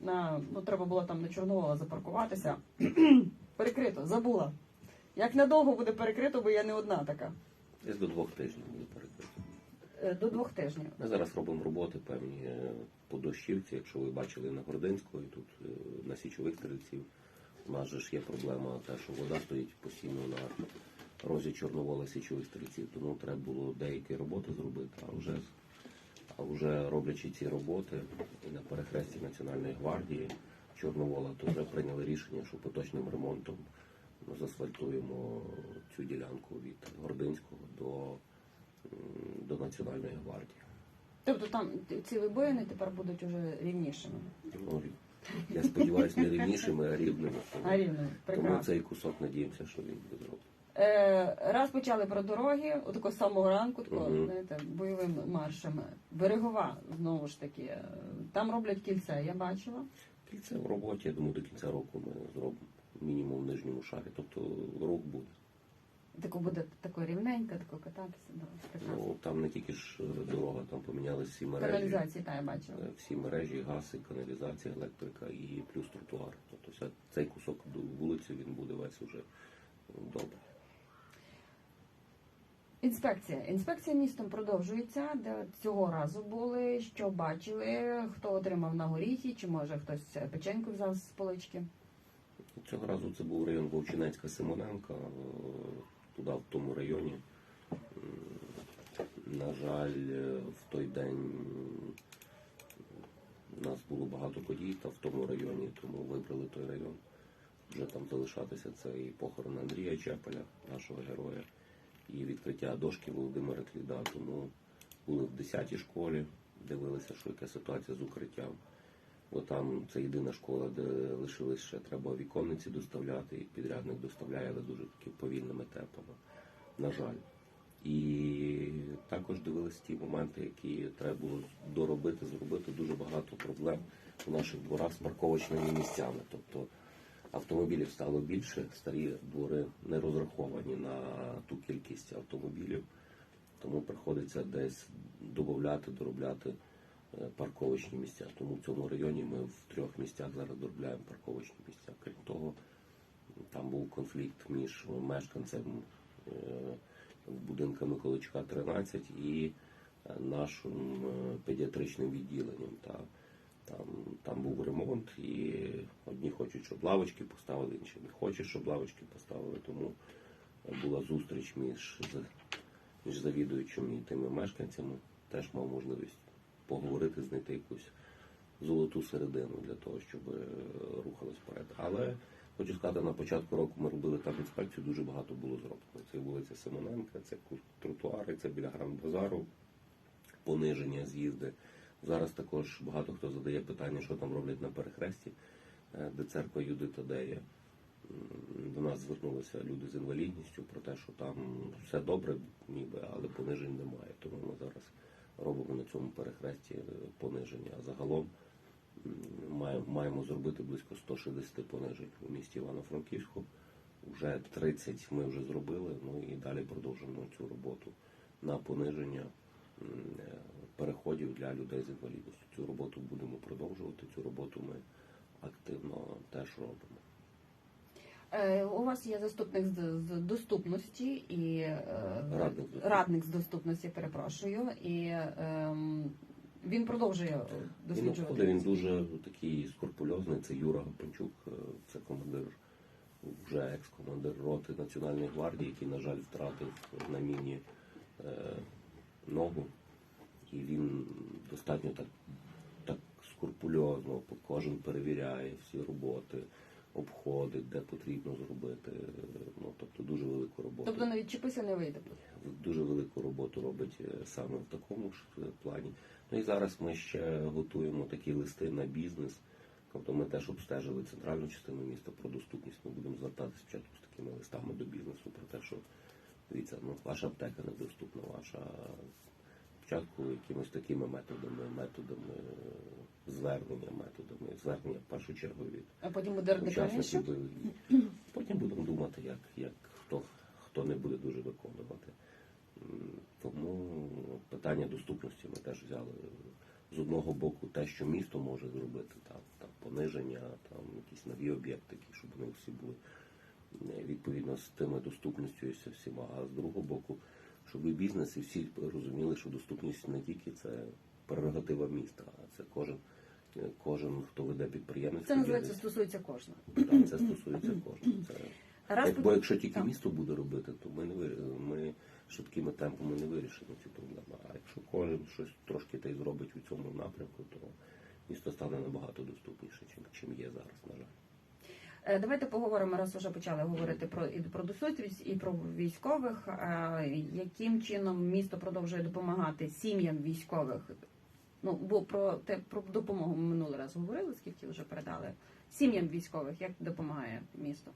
На, ну, треба було там на Чорновола запаркуватися. Перекрито, забула. Як недовго буде перекрито, бо я не одна така. Десь до двох тижнів буде перекрито. Е, До двох тижнів. Ми зараз робимо роботи певні е, по дощівці. Якщо ви бачили на Гординську і тут е, на січових стрільців, у нас же ж є проблема те, що вода стоїть постійно на розі Чорновола січових стрільців. Тому треба було деякі роботи зробити, а вже а вже роблячи ці роботи на перехресті Національної гвардії Чорновола, то вже прийняли рішення, що поточним ремонтом ми засфальтуємо цю ділянку від Гординського до, до Національної гвардії. Тобто там ці вибоїни тепер будуть уже рівнішими. Ну, я сподіваюся, не рівнішими, а рівними. А рівними. Тому цей кусок надіємося, що він буде зроблений. Е, раз почали про дороги, отако з самого ранку, тако, Мгм. знаєте, бойовим маршем. Берегова, знову ж таки. е, Там роблять кільце, я бачила. Кільце в роботі, я думаю, до кінця року ми зробимо мінімум в нижньому шарі. Тобто рух буде. Тако буде тако рівненько, тако кататися. Да. Ну там не тільки ж е, дорога, там помінялись всі мережі. Каналізації, так, я бачила. Е, Всі мережі, газ, і каналізація, електрика і плюс тротуар. Тобто цей кусок вулиці він буде весь уже добре. Інспекція. Інспекція містом продовжується. Цього разу були, що бачили, хто отримав на горіхі, чи може хтось печеньку взяв з полички. Цього разу це був район Вовчинецька Симоненка. е, Туди, в тому районі. На жаль, е, в той день у нас було багато подій та в тому районі, тому вибрали той район. Вже там залишатися це і похорон Андрія Чепеля, нашого героя, і відкриття дошки Володимира Кліда. Тому були в 10-й школі, дивилися, що яка ситуація з укриттям. Бо там це єдина школа, де лишились ще треба віконниці доставляти, і підрядник доставляє, але дуже таки повільними темпами, на жаль. І також дивились ті моменти, які треба було доробити, зробити дуже багато проблем у наших дворах з парковочними місцями. Тобто автомобілів стало більше, старі двори не розраховані на кількість автомобілів, тому приходиться десь додати, доробляти е, парковочні місця. Тому в цьому районі ми в трьох місцях зараз доробляємо парковочні місця. Крім того, там був конфлікт між мешканцем е, будинка Миколичка 13 і е, нашим педіатричним відділенням. Та, там, там був ремонт, і одні хочуть, щоб лавочки поставили, інші не хочуть, щоб лавочки поставили. Тому була зустріч між, між завідуючими і тими мешканцями. Теж мав можливість поговорити, знайти якусь золоту середину для того, щоб е, рухалось вперед. Але хочу сказати, на початку року ми робили там інспекцію, дуже багато було зроблено. Це вулиця Симоненка, це тротуари, це біля Гранд-Базару, пониження, з'їзди. Зараз також багато хто задає питання, що там роблять на перехресті, е, де церква Юди Тадея. До нас звернулися люди з інвалідністю про те, що там все добре, ніби, але понижень немає. Тому ми зараз робимо на цьому перехресті е, пониження. А загалом маємо, зробити близько 160 понижень у місті Івано-Франківську. Вже 30 ми вже зробили, ну і далі продовжуємо цю роботу на пониження е, переходів для людей з інвалідністю. Цю роботу будемо продовжувати. Цю роботу ми активно теж робимо. Е, У вас є заступник з, доступності і е, Радник радник з доступності, перепрошую. І ем, він продовжує досліджувати. обходить, він дуже такий скрупульозний. Це Юра Гапанчук, е, це командир, вже екс-командир роти Національної гвардії, який, на жаль, втратив на міні ногу. І він достатньо так, так скрупульозно кожен перевіряє всі роботи, обходить, де потрібно зробити. Ну, тобто дуже велику роботу Тобто навіть чіпися не вийде. дуже велику роботу робить е, саме в такому ж е, плані. Ну і зараз ми ще готуємо такі листи на бізнес. Тобто ми теж обстежили центральну частину міста про доступність. Ми будемо звертатися спочатку з такими листами до бізнесу про те, що дивіться, ну ваша аптека недоступна, ваша спочатку якимись такими методами, методами е, звернення, методами звернення в першу чергу від А потім учасників. Потім будемо думати, як, як хто, хто не буде дуже виконувати. Тому питання доступності ми теж взяли з одного боку те, що місто може зробити, там, там пониження, там якісь нові об'єкти, щоб вони всі були е, відповідно з тими доступністю і всіма. А з другого боку, щоб і бізнес, і всі розуміли, що доступність не тільки це прерогатива міста, а це кожен, кожен хто веде підприємницьку Це називається стосується кожного. Так, це стосується кожного. Це Раз як, бо якщо тільки Так. місто буде робити, то ми не ми швидкими темпами не вирішимо ці проблеми. А якщо кожен щось трошки та й зробить у цьому напрямку, то місто стане набагато доступніше, чим, чим є зараз, на жаль. Е, Давайте поговоримо, раз вже почали говорити про і про доступність, і про військових. Е, Яким чином місто продовжує допомагати сім'ям військових? Ну бо про те про допомогу ми минулий раз говорили, скільки вже передали сім'ям військових. Як допомагає місто?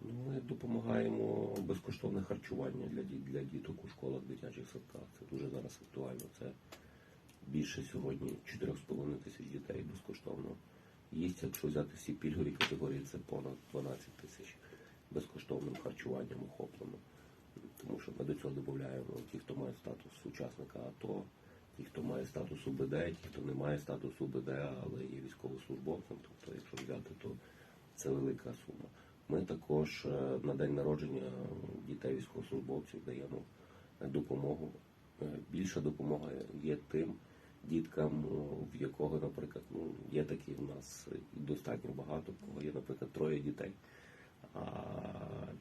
Ми допомагаємо безкоштовне харчування для, для діток у школах, дитячих садках. Це дуже зараз актуально. Це більше сьогодні 4,5 тисяч дітей безкоштовно їсть. Якщо взяти всі пільгові категорії, це понад 12 тисяч безкоштовним харчуванням охоплено. Тому що ми до цього додаємо ті, хто має статус учасника АТО, ті, хто має статус УБД, ті, хто не має статусу УБД, але є військовослужбовцем. Тобто, якщо взяти, то це велика сума. Ми також е, на день народження дітей військовослужбовців даємо допомогу. Е, Більша допомога є тим діткам, в якого, наприклад, ну є такі в нас достатньо багато, в кого є, наприклад, троє дітей, а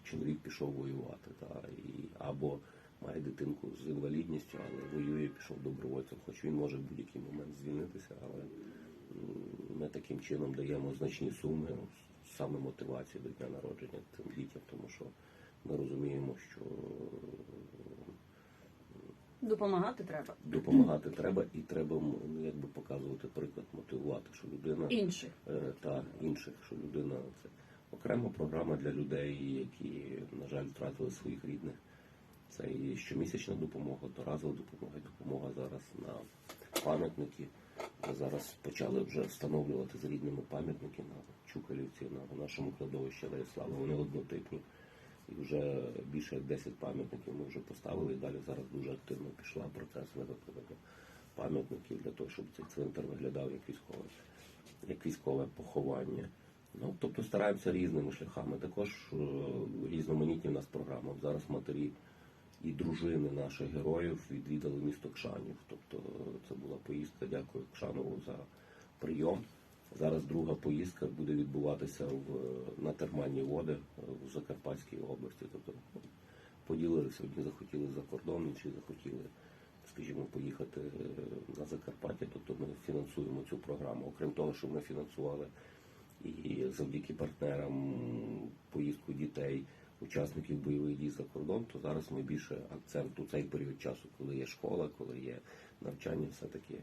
чоловік пішов воювати, та, і, або має дитинку з інвалідністю, але воює, пішов добровольцем, хоч він може в будь-який момент звільнитися, але ми таким чином даємо значні суми саме мотивації до дня народження цим дітям, тому що ми розуміємо, що Допомагати треба допомагати треба і треба ну, якби показувати приклад, мотивувати, що людина інших. е, та інших, що людина це окрема програма для людей, які, на жаль, втратили своїх рідних. Це і щомісячна допомога, одноразова допомога, допомога зараз на пам'ятники. Ми зараз почали вже встановлювати з рідними пам'ятники на Чукалівці, на нашому кладовищі Леїслава. Вони однотипні. І вже більше як 10 пам'ятників ми вже поставили. І далі зараз дуже активно пішла процес виготовлення пам'ятників для того, щоб цей цвинтар виглядав як військове, як військове поховання. Ну, тобто стараємося різними шляхами. Також е, різноманітні в нас програми. Зараз матері і дружини наших героїв відвідали місто Кшанів. Тобто е, це була поїздка. Дякую Кшанову за прийом. Зараз друга поїздка буде відбуватися в, на термальні води в Закарпатській області. Тобто поділилися, одні захотіли за кордон, інші захотіли, скажімо, поїхати е, на Закарпаття. Тобто ми фінансуємо цю програму. Окрім того, що ми фінансували і завдяки партнерам поїздку дітей, учасників бойових дій за кордон, то зараз ми більше акцент у цей період часу, коли є школа, коли є навчання, все таки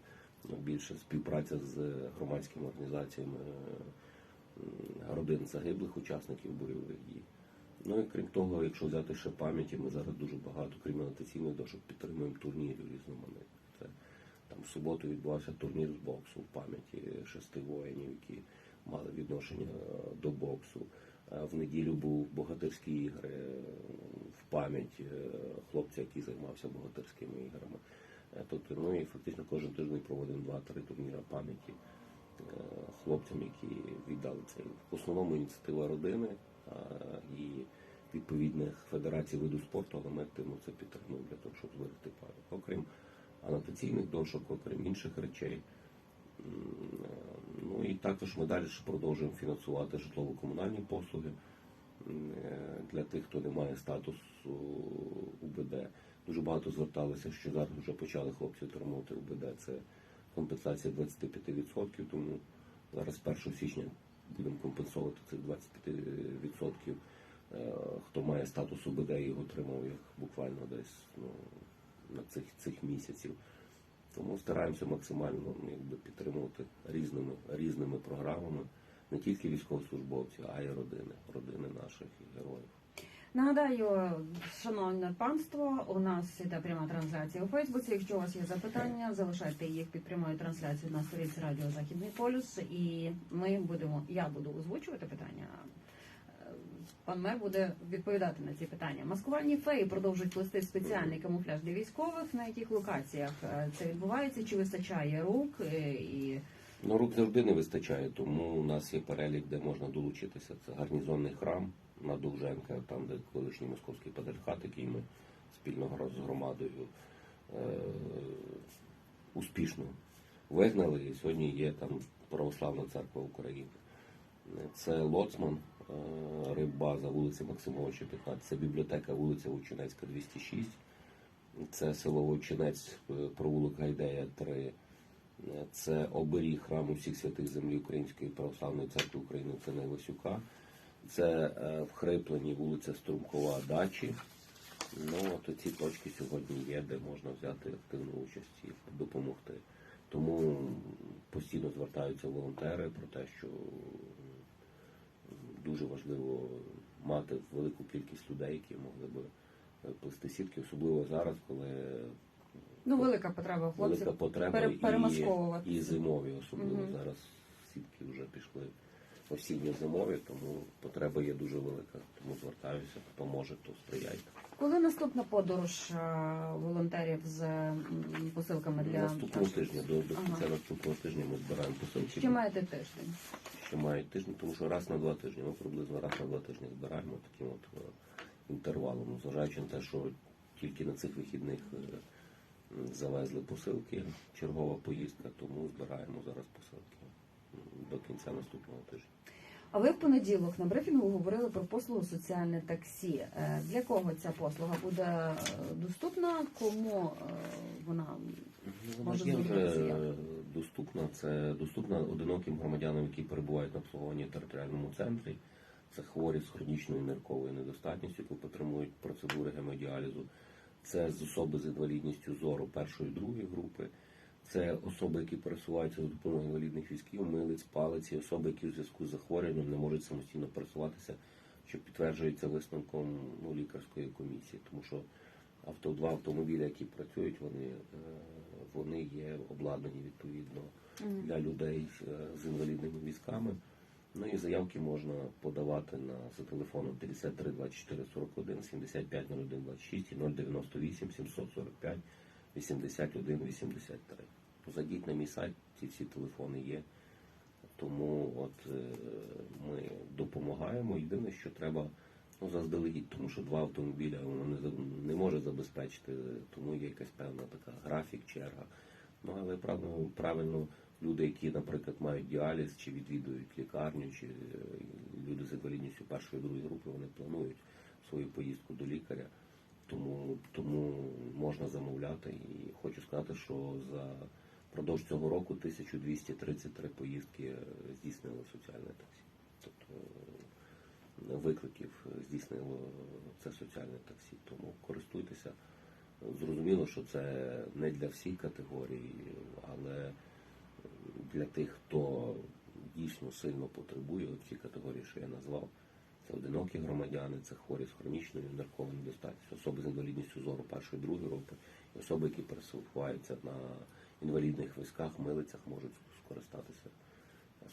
більше співпраця з громадськими організаціями е, родин загиблих учасників бойових дій. Ну і крім того, якщо взяти ще пам'яті, ми зараз дуже багато, крім анотаційних дошок, підтримуємо турнірів різноманітних. Це там в суботу відбувався турнір з боксу в пам'яті шести воїнів, які мали відношення е, до боксу. Е, В неділю був богатирські ігри в пам'ять хлопця, який займався богатирськими іграми. Е, Тобто, ну і фактично кожен тиждень проводимо два-три турніри пам'яті е, хлопцям, які віддали цей. В основному ініціатива родини і відповідних федерацій виду спорту, але ми активно це підтримуємо для того, щоб зберегти пам'ять. Окрім анотаційних дошок, окрім інших речей. Е, Ну і також ми далі продовжуємо фінансувати житлово-комунальні послуги для тих, хто не має статусу УБД. Дуже багато зверталися, що зараз вже почали хлопці отримувати УБД. Це компенсація 25%, тому зараз 1 січня будемо компенсувати цих 25%. Е, Хто має статус УБД його отримав їх буквально десь ну, на цих, цих місяців. Тому стараємося максимально ну, якби, підтримувати різними, різними програмами не тільки військовослужбовців, а й родини, родини наших героїв. Нагадаю, шановне панство, у нас іде пряма трансляція у Фейсбуці. Якщо у вас є запитання, залишайте їх під прямою трансляцією на сторінці Радіо Західний полюс. І ми будемо, я буду озвучувати питання Пан мер буде відповідати на ці питання. Маскувальні феї продовжують плести спеціальний камуфляж для військових. На яких локаціях е, це відбувається? Чи вистачає рук? Е, І Ну, рук завжди не вистачає, тому у нас є перелік, де можна долучитися. Це гарнізонний храм на Довженка, там, де колишній московський патріархат, який ми спільно з громадою е- успішно вигнали. І сьогодні є там Православна церква України. Це Лоцман, е, риббаза вулиці Максимовича 15, це бібліотека вулиця Вовчинецька 206, це село Вовчинець, е, провулок Гайдея 3. Це оберіг храму всіх святих землі Української православної церкви України це Лисюка. Це е, в Хриплені вулиця Струмкова дачі. Ну от ці точки сьогодні є, де можна взяти активну участь і допомогти. Тому постійно звертаються волонтери про те, що дуже важливо мати велику кількість людей, які могли би е, плести сітки, особливо зараз, коли ну велика потреба в велика потреба пере- і, і зимові, особливо Мгм. зараз сітки вже пішли осінньо-зимові, тому потреба є дуже велика. Тому звертаюся, хто може, то сприяйте. Коли наступна подорож е, волонтерів з посилками для Наступного тижня, до, до Ага. кінця наступного тижня ми збираємо посилки. Ще маєте тиждень. Ще мають тиждень, тому що раз на два тижні. Ми приблизно раз на два тижні збираємо таким от е, інтервалом, Ну, зважаючи на те, що тільки на цих вихідних е, завезли посилки, чергова поїздка, тому збираємо зараз посилки до кінця наступного тижня. А ви в понеділок на брифінгу говорили про послугу соціальне таксі. Е, Для кого ця послуга буде е, доступна? Кому е, вона Може, Вона вже доступна. Це доступна одиноким громадянам, які перебувають на обслуговуванні в територіальному центрі. Це хворі з хронічною нирковою недостатністю, які потребують процедури гемодіалізу. Це з особи з інвалідністю зору першої другої групи. Це особи, які пересуваються за допомогою інвалідних візків, милиць, палиці, особи, які в зв'язку з захворюванням не можуть самостійно пересуватися, що підтверджується висновком ну, лікарської комісії. Тому що авто, два автомобілі, які працюють, вони, е, вони є обладнані відповідно для людей е, з інвалідними візками. Ну і заявки можна подавати на за телефоном 53 24 41 75 01 26 і 098 745 81 83. Зайдіть на мій сайт, ці всі телефони є. Тому от е, ми допомагаємо. Єдине, що треба ну, заздалегідь, тому що два автомобіля воно не, не може забезпечити, тому є якась певна така графік, черга. Ну але правильно, правильно люди, які, наприклад, мають діаліз чи відвідують лікарню, чи е, люди з інвалідністю першої другої групи, вони планують свою поїздку до лікаря. Тому, тому можна замовляти. І хочу сказати, що за продовж цього року 1233 поїздки здійснили соціальне таксі. Тобто е, викликів здійснило це соціальне таксі. Тому користуйтеся. Зрозуміло, що це не для всіх категорій, але для тих, хто дійсно сильно потребує, ці категорії, що я назвав, це одинокі громадяни, це хворі з хронічною нирковою недостатністю, особи з інвалідністю зору першої другої групи, і особи, які пересуваються на інвалідних візках, милицях, можуть скористатися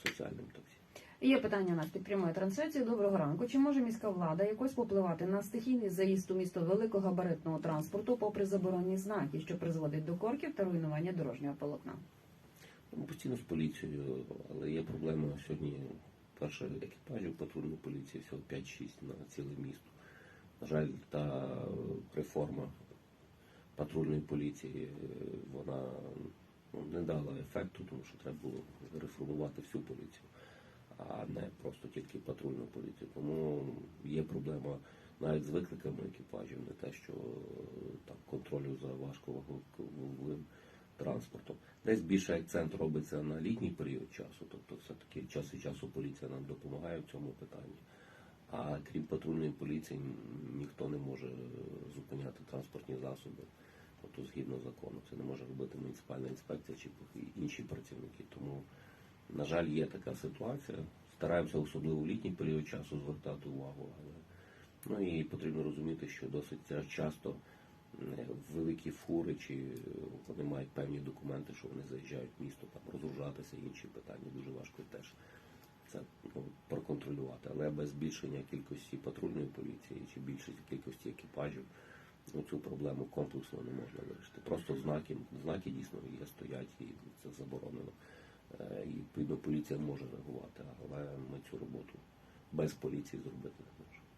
соціальним таксі. Є питання нас під прямою трансляцією. Доброго ранку. Чи може міська влада якось попливати на стихійний заїзд у місто великогабаритного транспорту, попри заборонні знаки, що призводить до корків та руйнування дорожнього полотна? Ми постійно з поліцією, але є проблема сьогодні. Перше екіпажів патрульної поліції всього 5-6 на ціле місто. На жаль, та реформа патрульної поліції е, вона ну, не дала ефекту, тому що треба було реформувати всю поліцію, а не просто тільки патрульну поліцію. Тому є проблема навіть з викликами екіпажів, не те, що е, там контролю за важковаговим транспортом. Десь більше акцент робиться на літній період часу, тобто все-таки час від часу поліція нам допомагає в цьому питанні. А крім патрульної поліції, ніхто не може зупиняти транспортні засоби, тобто згідно закону. Це не може робити муніципальна інспекція чи інші працівники. Тому, на жаль, є така ситуація. Стараємося особливо в літній період часу звертати увагу, але ну і потрібно розуміти, що досить часто е, великі фури, чи вони мають певні документи, що вони заїжджають в місто, там розгружатися, інші питання дуже важко теж це ну, проконтролювати. Але без збільшення кількості патрульної поліції чи більшості кількості екіпажів ну, цю проблему комплексно не можна вирішити. Просто знаки, знаки дійсно є, стоять і це заборонено. Е, І відповідно поліція може реагувати, але ми цю роботу без поліції зробити не можемо.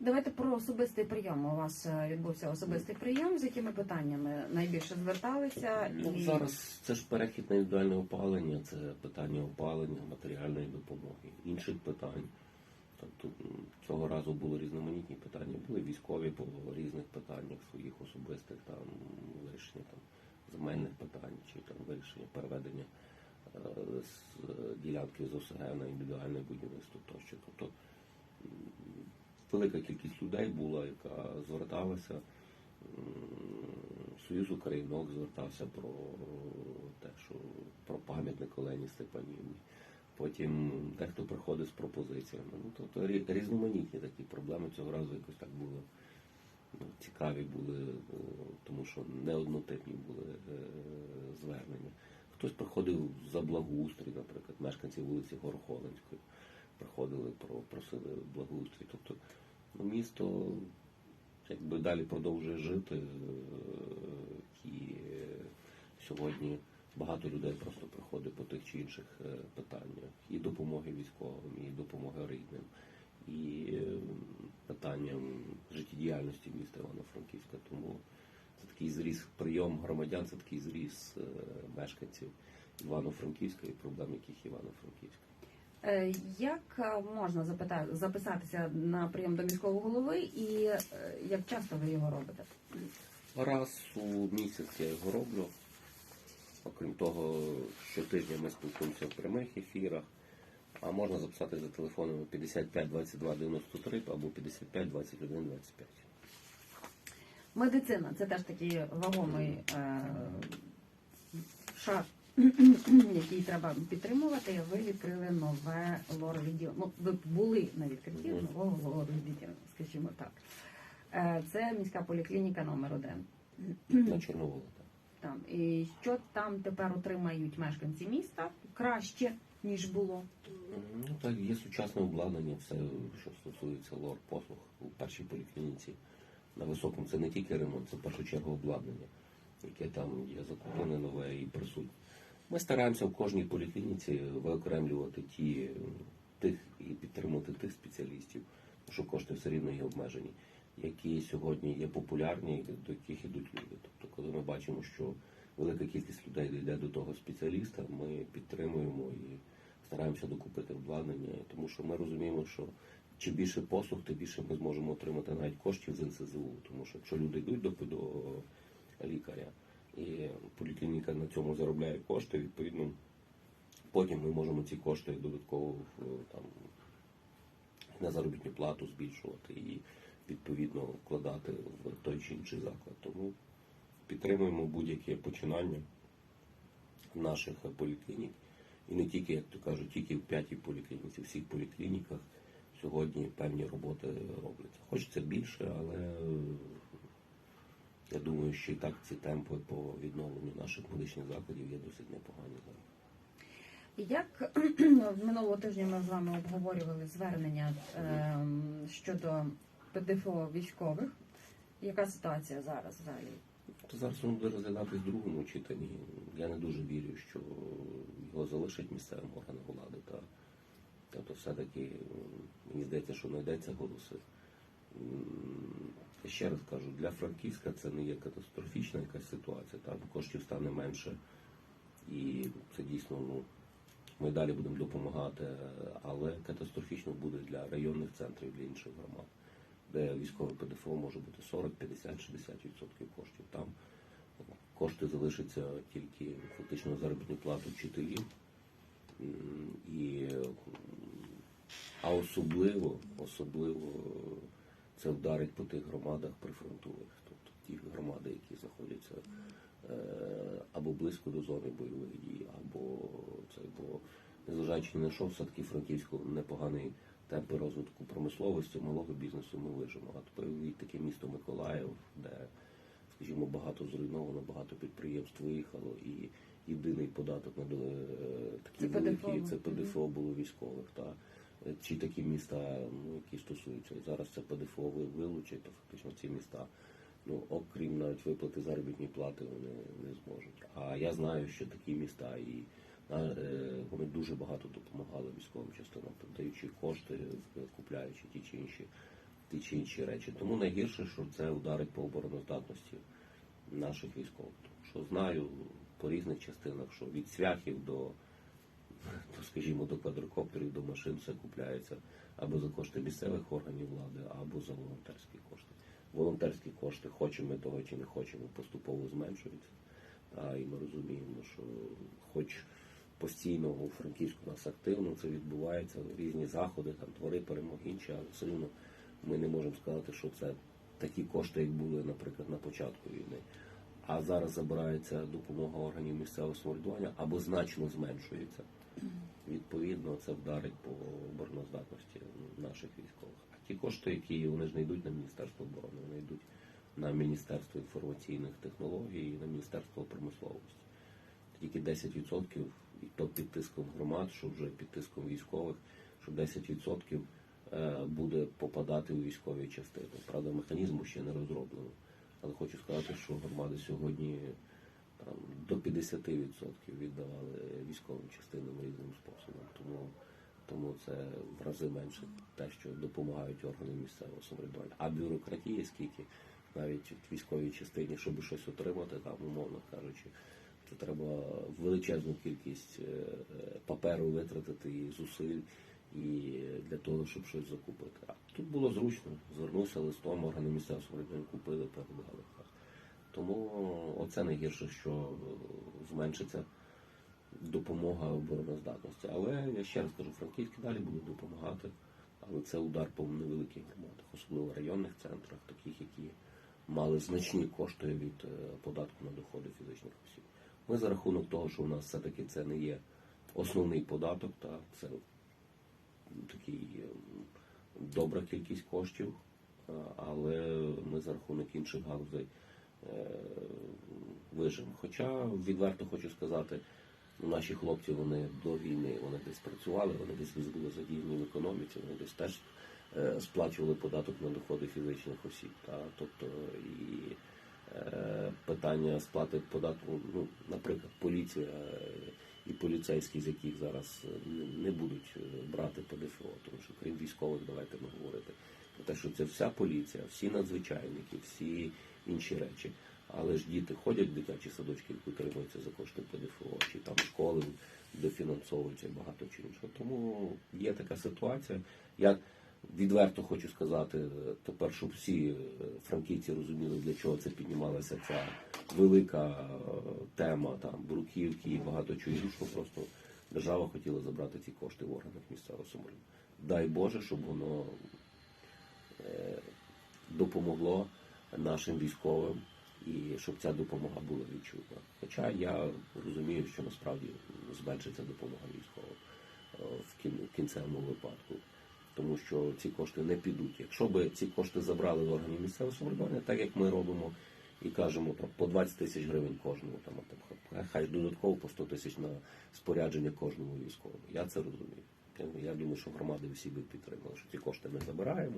Давайте про особистий прийом. У вас е, відбувся особистий прийом. З якими питаннями найбільше зверталися? Ну, І- зараз це ж перехід на індивідуальне опалення, це питання опалення, матеріальної допомоги, інших питань. Тобто цього разу були різноманітні питання, були військові по різних питаннях своїх особистих, там вирішення там земельних питань чи там вирішення переведення е, з е, ділянки з ОСГ на індивідуальне будівництво тощо. Тобто велика кількість людей була, яка зверталася. Союз Українок звертався про те, що про пам'ятник Олені Степанівні. Потім дехто приходить з пропозиціями. Ну, тобто різноманітні такі проблеми цього разу якось так було ну, цікаві були, е, тому що не однотипні були е, звернення. Хтось приходив за благоустрій, наприклад, мешканці вулиці Горохоленської приходили, просили благоустрій. Тобто ну, місто якби далі продовжує жити. е, І е, сьогодні багато людей просто приходить по тих чи інших е, питаннях. І допомоги військовим, і допомоги рідним, і питанням життєдіяльності міста Івано-Франківська. Тому це такий зріз прийом громадян, це такий зріз е, мешканців Івано-Франківська і проблем, яких Івано-Франківська. Е, Як е, можна записатися на прийом до міського голови і е, як часто ви його робите? Раз у місяць я його роблю. Окрім того, щотижня ми спілкуємося в прямих ефірах. А можна записати за телефонами 55 22 93 або 55 21 25. Медицина це теж такий вагомий е, шар, який треба підтримувати. Ви відкрили нове лор відділ. Ну, ви були на відкритті нового лор відділу, скажімо так. Е, це міська поліклініка номер один. На Чорновола. так. Там і що там тепер отримають мешканці міста краще ніж було. Ну так, є сучасне обладнання, все, що стосується лор послуг у першій поліклініці. На високому це не тільки ремонт, це в першу чергу обладнання, яке там є закуплене нове і присутнє. Ми стараємося в кожній поліклініці виокремлювати ті тих і підтримувати тих спеціалістів, тому що кошти все рівно є обмежені, які сьогодні є популярні, до яких ідуть люди. Тобто, коли ми бачимо, що велика кількість людей йде до того спеціаліста, ми підтримуємо і стараємося докупити обладнання, тому що ми розуміємо, що чим більше послуг, тим більше ми зможемо отримати навіть коштів з НСЗУ. Тому що якщо люди йдуть до, до лікаря і поліклініка на цьому заробляє кошти, відповідно, потім ми можемо ці кошти додатково там, на заробітну плату збільшувати і відповідно вкладати в той чи інший заклад. Тому підтримуємо будь-яке починання наших поліклінік. І не тільки, як то кажуть, тільки в п'ятій поліклініці, в всіх поліклініках сьогодні певні роботи робляться. Хочеться більше, але е, я думаю, що і так ці темпи по відновленню наших медичних закладів є досить непогані зараз. Як минулого тижня ми з вами обговорювали звернення ем, щодо ПДФО військових. Яка ситуація зараз взагалі? То зараз воно буде розглядатись в другому читанні. Я не дуже вірю, що його залишать місцевим органам влади. Та, тобто все-таки мені здається, що знайдеться голоси. Ще раз кажу, для Франківська це не є катастрофічна якась ситуація. Там коштів стане менше. І це дійсно, ну, ми далі будемо допомагати, але катастрофічно буде для районних центрів, для інших громад, де військове ПДФО може бути 40, 50, 60 відсотків коштів. Там кошти залишаться тільки фактично заробітну плату вчителів. І, а особливо, особливо це вдарить по тих громадах прифронтових, тобто ті громади, які знаходяться е, або близько до зони бойових дій, або це, бо незважаючи на що, все-таки Франківську непоганий темпи розвитку промисловості, малого бізнесу ми вижимо. А тепер таке місто Миколаїв, де, скажімо, багато зруйновано, багато підприємств виїхало, і єдиний податок на е, такі великі, це ПДФО було військових. Та чи такі міста, ну, які стосуються. Зараз це ПДФО ви- вилучить, то фактично ці міста, ну, окрім навіть виплати заробітної плати, вони не зможуть. А я знаю, що такі міста і е, вони дуже багато допомагали військовим частинам, даючи кошти, купляючи ті чи інші ті чи інші речі. Тому найгірше, що це ударить по обороноздатності наших військових. Тому що знаю по різних частинах, що від цвяхів до, скажімо, до квадрокоптерів, до машин все купляється або за кошти місцевих органів влади, або за волонтерські кошти. Волонтерські кошти, хочемо ми того чи не хочемо, поступово зменшуються. А, і ми розуміємо, що хоч постійно у Франківську у нас активно це відбувається, різні заходи, там твори перемоги інші, але все одно ми не можемо сказати, що це такі кошти, як були, наприклад, на початку війни. А зараз забирається допомога органів місцевого самоврядування або значно зменшується. Відповідно, це вдарить по обороноздатності наших військових. А ті кошти, які вони ж не йдуть на Міністерство оборони, вони йдуть на Міністерство інформаційних технологій і на Міністерство промисловості. Тільки 10% і то під тиском громад, що вже під тиском військових, що 10% е, буде попадати у військові частини. Правда, механізму ще не розроблено. Але хочу сказати, що громади сьогодні там, до 50% віддавали військовим частинам різним способом. Тому, тому це в рази менше те, що допомагають органи місцевого самоврядування. А бюрократії, скільки навіть в військовій частині, щоб щось отримати, там, умовно кажучи, то треба величезну кількість е, е, паперу витратити і зусиль і для того, щоб щось закупити. А тут було зручно, звернувся листом, органи місцевого самоврядування купили, передали. Тому оце найгірше, що зменшиться допомога обороноздатності. Але я ще раз кажу, франківські далі будуть допомагати, але це удар по невеликих громадах, особливо в районних центрах, таких, які мали значні кошти від е, податку на доходи фізичних осіб. Ми за рахунок того, що у нас все-таки це не є основний податок, та це такий ем, добра кількість коштів, е, але ми за рахунок інших галузей вижимо. Хоча відверто хочу сказати, наші хлопці вони до війни вони десь працювали, вони десь були задіяні в економіці, вони десь теж е, сплачували податок на доходи фізичних осіб. Та, тобто і е, питання сплати податку, ну, наприклад, поліція е, і поліцейські, з яких зараз е, не- будуть е, брати ПДФО, тому що крім військових, давайте ми говорити про те, що це вся поліція, всі надзвичайники, всі інші речі. Але ж діти ходять в дитячі садочки, утримуються за кошти ПДФО, чи там школи дофінансовуються багато чого іншого. Тому є така ситуація. Я відверто хочу сказати тепер, щоб всі е, франківці розуміли, для чого це піднімалася ця велика е, тема там бруківки і багато чого іншого. Просто держава хотіла забрати ці кошти в органах місцевого самоврядування. Дай Боже, щоб воно е, допомогло нашим військовим і щоб ця допомога була відчутна. Хоча я розумію, що насправді зменшиться допомога військовим е, в кінцевому випадку. Тому що ці кошти не підуть. Якщо би ці кошти забрали в органи місцевого самоврядування, так як ми робимо і кажемо там, по 20 тисяч гривень кожному, там, там хай- додатково по 100 тисяч на спорядження кожному військовому. Я це розумію. Я думаю, що громади всі би підтримали, що ці кошти ми забираємо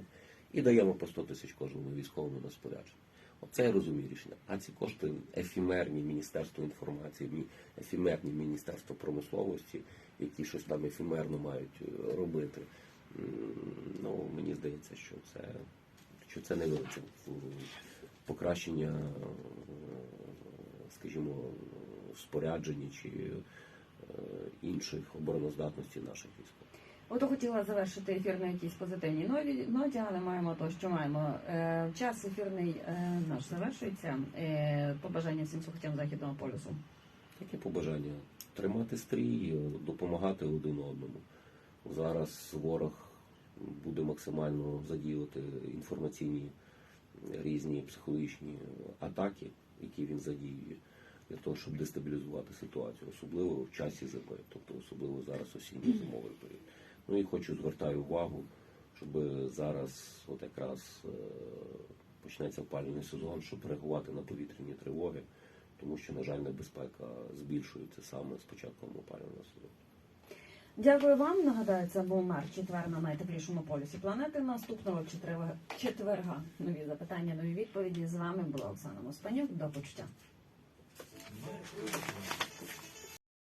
і даємо по 100 тисяч кожному військовому на спорядження. Оце я розумію рішення. А ці кошти ефімерні Міністерство інформації, ефімерні Міністерство промисловості, які щось там ефімерно мають е, робити. Ну, мені здається, що це, що це не вилиться в покращення, е, скажімо, спорядження чи е, інших обороноздатності наших військових. Ото хотіла завершити ефір на якійсь позитивній ноті, але маємо то, що маємо. Е, час ефірний е, наш завершується. Е, побажання всім слухачам західного полюсу. Таке побажання тримати стрій, допомагати один одному. Зараз ворог буде максимально задіювати інформаційні різні психологічні атаки, які він задіює, для того, щоб дестабілізувати ситуацію, особливо в часі зими, тобто особливо зараз осінньо-зимовий період. Ну і хочу звертаю увагу, щоб зараз, от якраз е, почнеться опалювальний сезон, щоб реагувати на повітряні тривоги, тому що, на жаль, небезпека збільшується саме з початком опалювального сезону. Дякую вам. Нагадаю, це був мер четвер на найтеплішому полюсі планети. Наступного четверга, четверга нові запитання, нові відповіді. З вами була Оксана Моспанюк. До почуття.